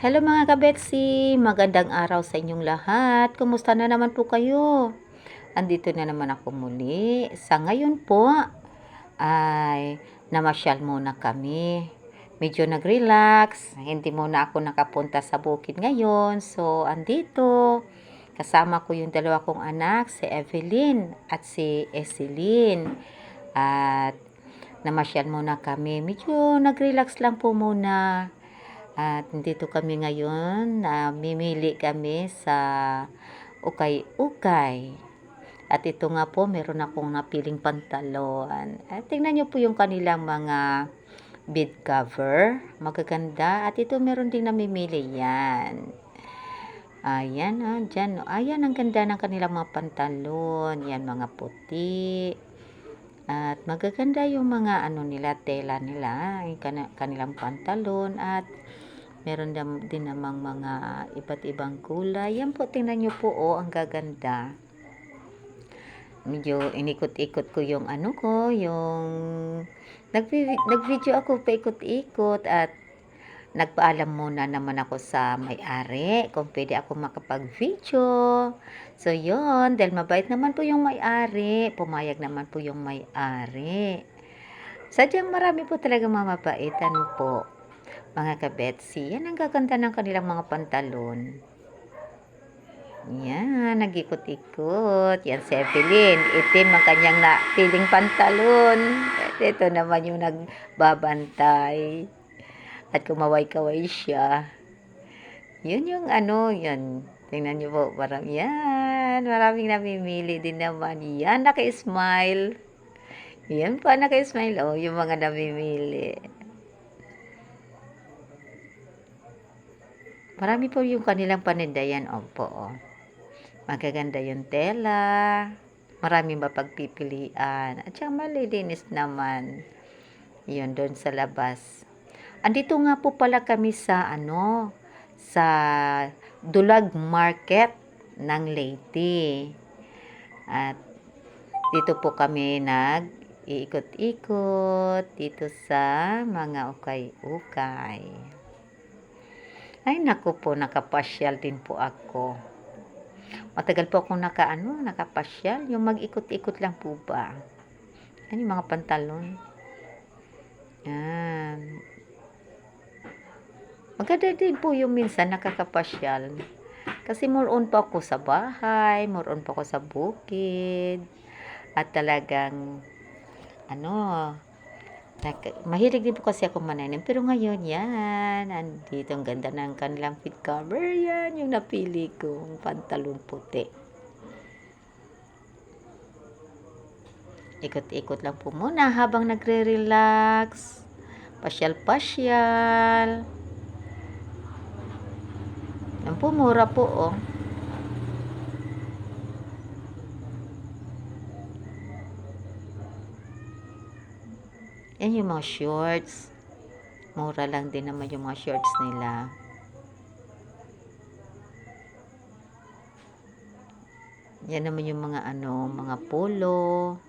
Hello mga kabetsi, magandang araw sa inyong lahat. Kumusta na naman po kayo? Andito na naman ako muli. Sa ngayon po ay namasyal muna kami. Medyo nag-relax. Hindi muna ako nakapunta sa bukid ngayon. So, andito. Kasama ko yung dalawa kong anak, si Evelyn at si Eseline. At namasyal muna kami. Medyo nag-relax lang po muna. At dito kami ngayon, na mimili kami sa ukay-ukay. At ito nga po, meron akong napiling pantalon. At tingnan nyo po yung kanilang mga bed cover. Magaganda. At ito meron ding namimili yan. Ayan, ah, dyan. Ayan, ang ganda ng kanilang mga pantalon. Yan, mga puti. At magaganda yung mga ano nila, tela nila, yung kanilang pantalon at meron din namang mga iba't ibang kulay. Yan po, tingnan nyo po, oh, ang gaganda. Medyo inikot-ikot ko yung ano ko, yung nag- nag-video ako paikot-ikot at nagpaalam muna naman ako sa may-ari kung pwede ako makapag-video. So, yon dahil mabait naman po yung may-ari, pumayag naman po yung may-ari. Sadyang marami po talaga mamabait, ano po, mga kabetsi. Yan ang gaganda ng kanilang mga pantalon. Yan, nag-ikot-ikot. Yan si Evelyn. Itim ang kanyang napiling pantalon. At ito naman yung nagbabantay. At kumaway-kaway siya. Yun yung ano, yan. Tingnan niyo po, parang yan. Maraming namimili din naman. Yan, naka-smile. Yan pa, naka-smile. Oh, yung mga namimili. Marami po yung kanilang panindayan. Opo, oh. Magaganda yung tela. Maraming mapagpipilian. At saka malilinis naman. Yun, doon sa labas. Andito nga po pala kami sa ano, sa Dulag Market ng Leyte. At dito po kami nag iikot-ikot dito sa mga ukay-ukay. Ay naku po, nakapasyal din po ako. Matagal po akong naka, ano, nakapasyal. Yung mag-ikot-ikot lang po ba. Ano yung mga pantalon? Yan. Maganda din po yung minsan nakakapasyal. Kasi more on po ako sa bahay, more on po ako sa bukid. At talagang, ano, nak- mahilig din po kasi ako mananim. Pero ngayon, yan, andito ang ganda ng kanilang fit cover. Yan, yung napili kong pantalon puti. Ikot-ikot lang po muna habang nagre-relax. Pasyal-pasyal. Yan po, mura po, oh. Yan yung mga shorts. Mura lang din naman yung mga shorts nila. Yan naman yung mga ano, mga polo,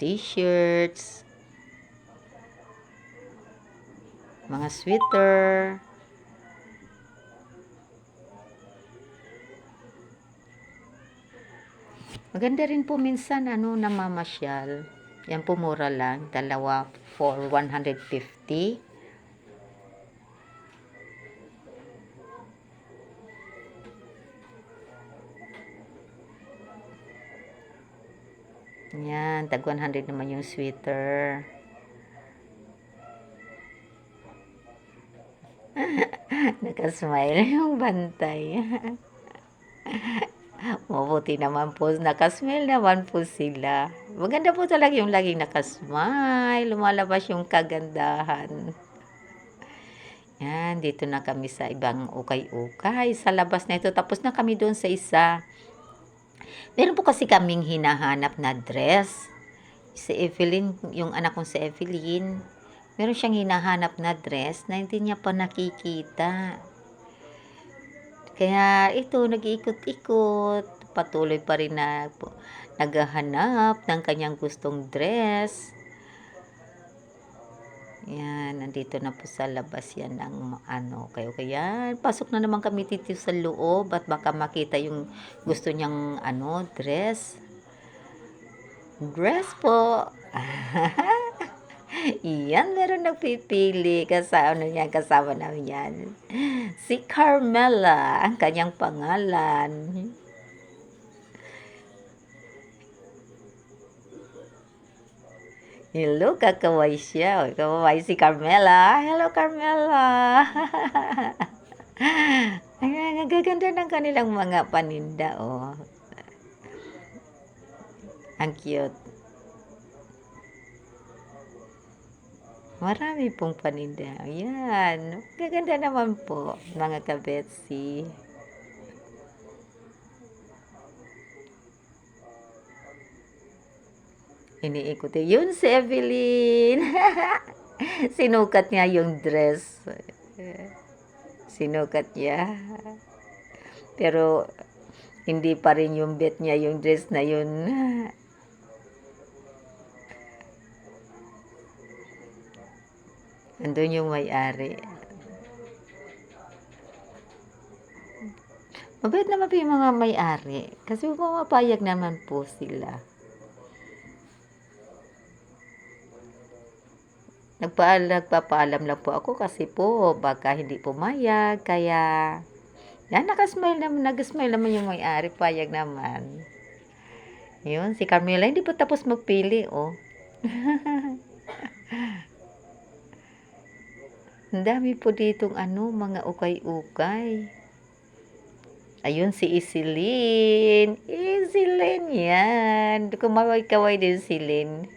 t-shirts, mga sweater, Maganda rin po minsan ano namamasyal. Yan po mura lang, dalawa for 150. Yan, tag 100 naman yung sweater. Nakasmile yung bantay. Mabuti naman po, nakasmile naman po sila. Maganda po talaga yung laging nakasmile, lumalabas yung kagandahan. Yan, dito na kami sa ibang ukay-ukay. Sa labas na ito, tapos na kami doon sa isa. Meron po kasi kaming hinahanap na dress. Si Evelyn, yung anak kong si Evelyn, meron siyang hinahanap na dress na hindi niya pa nakikita. Kaya ito, nag-iikot-ikot. Patuloy pa rin na naghahanap ng kanyang gustong dress. Yan, nandito na po sa labas yan ng ano. Kayo kaya, pasok na naman kami dito sa loob at baka makita yung gusto niyang ano, dress. Dress po. Yan, meron nagpipili. Kasama ano yan, kasama namin yan. Si Carmela, ang kanyang pangalan. Hello, kakaway siya. O, Kaway si Carmela. Hello, Carmela. Ang gaganda ng kanilang mga paninda, oh. Ang cute. Marami pong paninda. Ayan. Gaganda naman po, mga kabetsi. Iniikot. Yun si Evelyn. Sinukat niya yung dress. Sinukat niya. Pero, hindi pa rin yung bet niya yung dress na yun. Andun yung may-ari. Mabait naman po yung mga may-ari. Kasi pumapayag naman po sila. Nagpa nagpapaalam lang po ako kasi po baka hindi pumayag. Kaya, yan, nakasmile naman, nag-smile naman yung may-ari. Payag naman. Yun, si Carmela hindi pa tapos magpili, oh. Ang dami po ditong ano, mga ukay-ukay. Ayun, si Isilin. Isilin yan. Kumaway-kaway din si Lin.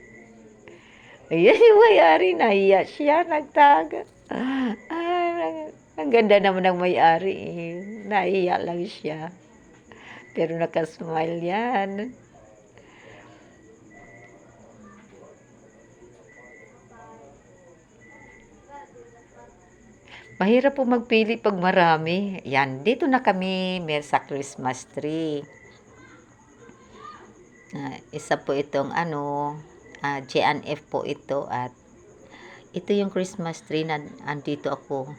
Ayan, yung may-ari. Nahiya siya. Nagtaga. Ah, ang, ang ganda naman ng may-ari. eh. Lang siya. Pero nakasmile yan. Mahirap po magpili pag marami. Yan, dito na kami mer sa Christmas tree. Ah, isa po itong ano, ah, J&F po ito at ito yung Christmas tree na andito ako.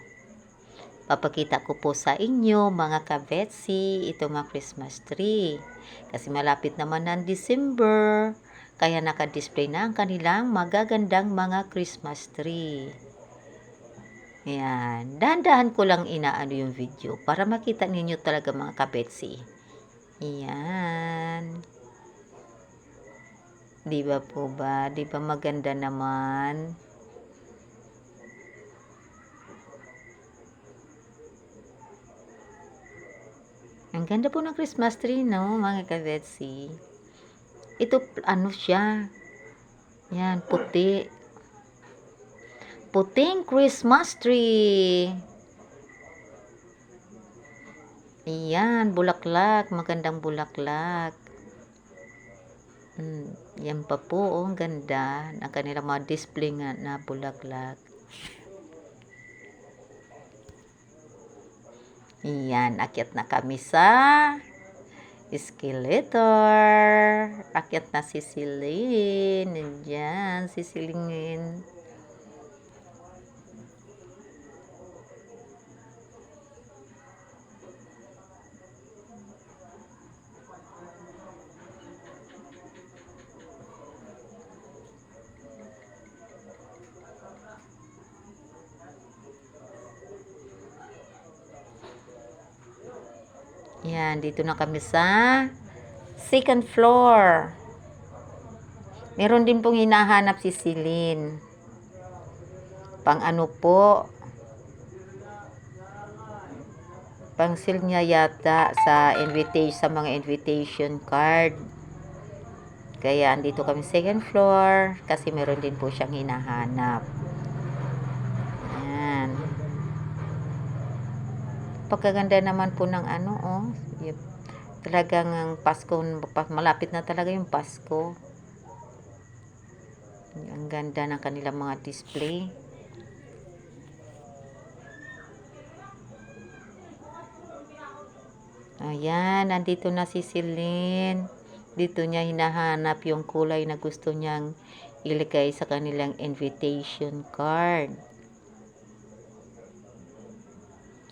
Papakita ko po sa inyo mga kabetsi, ito mga Christmas tree. Kasi malapit naman ng December, kaya naka-display na ang kanilang magagandang mga Christmas tree. Yan. Dahan-dahan ko lang inaano yung video para makita ninyo talaga mga kabetsi. Yan. Di ba po ba? Di ba maganda naman? Ang ganda po ng Christmas tree, no, mga kabetsi. Ito, ano siya? Yan, puti. Puting Christmas tree. Iyan, bulaklak. Magandang bulaklak. Mm, yan pa po, oh, ang ganda. Ang kanilang mga display nga na bulaklak. Iyan, akyat na kami sa escalator. Akyat na si Celine. Nandiyan, si Celine. Yan, dito na kami sa second floor. Meron din pong hinahanap si Celine. Pang ano po? Pang seal niya yata sa invitation sa mga invitation card. Kaya andito kami second floor kasi meron din po siyang hinahanap. Pagkaganda naman po ng ano, oh. Yep. Talagang ang Pasko, pa- malapit na talaga yung Pasko. Ang ganda ng kanilang mga display. Ayan, nandito na si Celine. Dito niya hinahanap yung kulay na gusto niyang ilagay sa kanilang invitation card.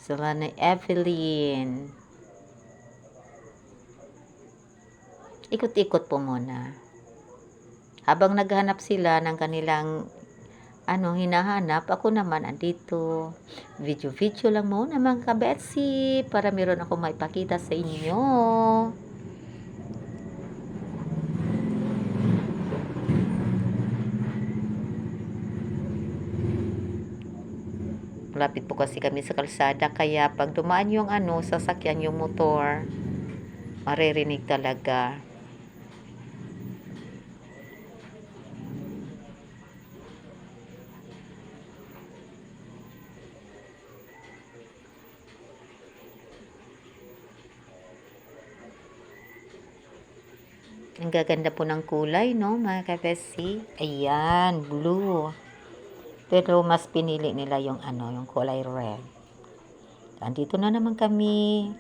Sila na Evelyn. Ikot-ikot po muna. Habang naghanap sila ng kanilang anong hinahanap, ako naman andito. Video-video lang muna mga kabetsi para meron ako maipakita sa inyo. Malapit po kasi kami sa kalsada kaya pag dumaan yung ano, sasakyan yung motor, maririnig talaga. Ang gaganda po ng kulay, no, mga kabesi? Ayan, blue. Pero mas pinili nila yung ano, yung kulay red. Andito na naman kami.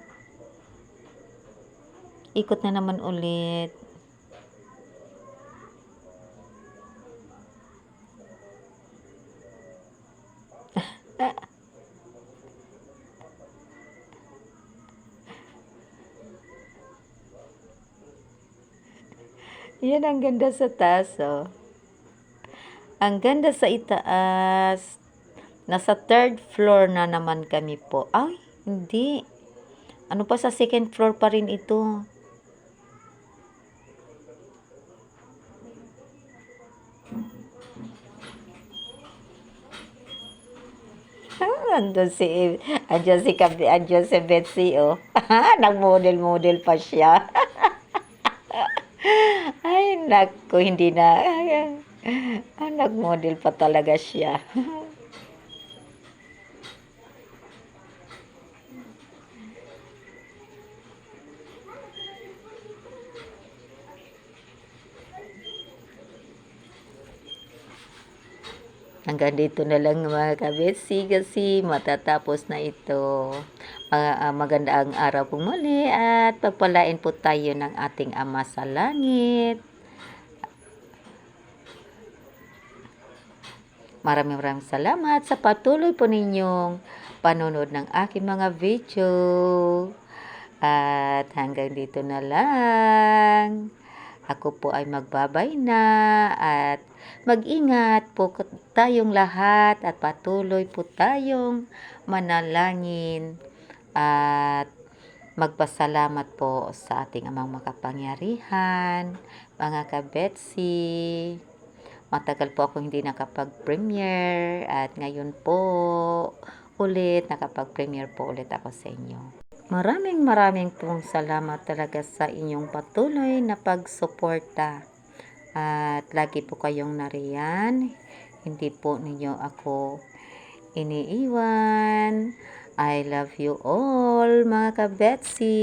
Ikot na naman ulit. Yan ang ganda sa taas, oh. Ang ganda sa itaas. Nasa third floor na naman kami po. Ay, hindi. Ano pa sa second floor pa rin ito. Andun si, andyan si, andyan si Betsy, oh. Nag-model-model pa siya. Ay, naku, hindi na. Ah, nag-model pa talaga siya. Hanggang dito na lang mga kabetsi kasi matatapos na ito. Ah, maganda ang araw po muli at pagpalain po tayo ng ating Ama sa Langit. Maraming maraming salamat sa patuloy po ninyong panonood ng aking mga video. At hanggang dito na lang. Ako po ay magbabay na at mag-ingat po tayong lahat at patuloy po tayong manalangin at magpasalamat po sa ating amang makapangyarihan, mga kabetsi. Matagal po ako hindi nakapag-premiere at ngayon po ulit nakapag-premiere po ulit ako sa inyo. Maraming maraming pong salamat talaga sa inyong patuloy na pagsuporta. At lagi po kayong nariyan. Hindi po ninyo ako iniiwan. I love you all mga kabetsi.